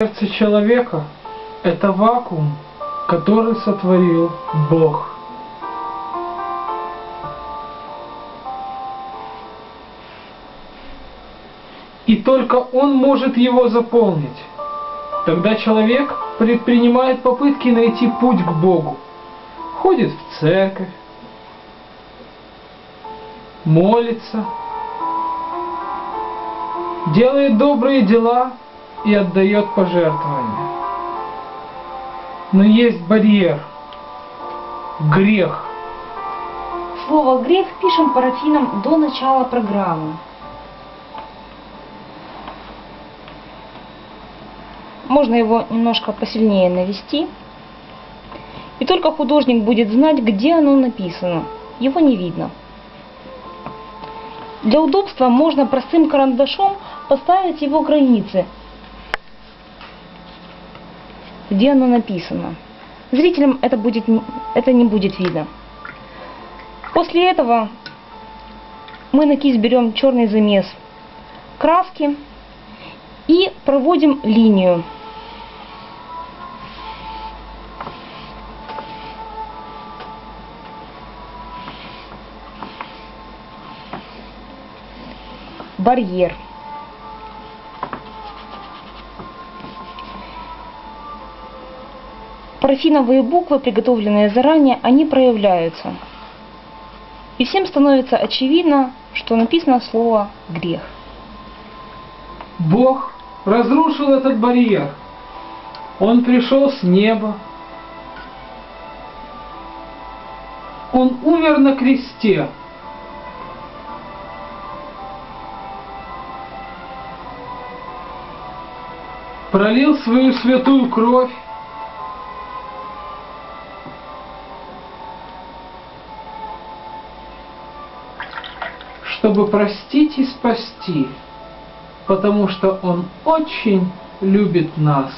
Сердце человека – это вакуум, который сотворил Бог. И только Он может его заполнить. Тогда человек предпринимает попытки найти путь к Богу. Ходит в церковь, молится, делает добрые дела и отдает пожертвования. Но есть барьер, грех. Слово «грех» пишем парафинам до начала программы. Можно его немножко посильнее навести. И только художник будет знать, где оно написано. Его не видно. Для удобства можно простым карандашом поставить его границы, где оно написано. Зрителям это, будет, это не будет видно. После этого мы на кисть берем черный замес краски и проводим линию. Барьер. Парафиновые буквы, приготовленные заранее, они проявляются. И всем становится очевидно, что написано слово «грех». Бог разрушил этот барьер. Он пришел с неба. Он умер на кресте. Пролил свою святую кровь. Чтобы простить и спасти, потому что Он очень любит нас.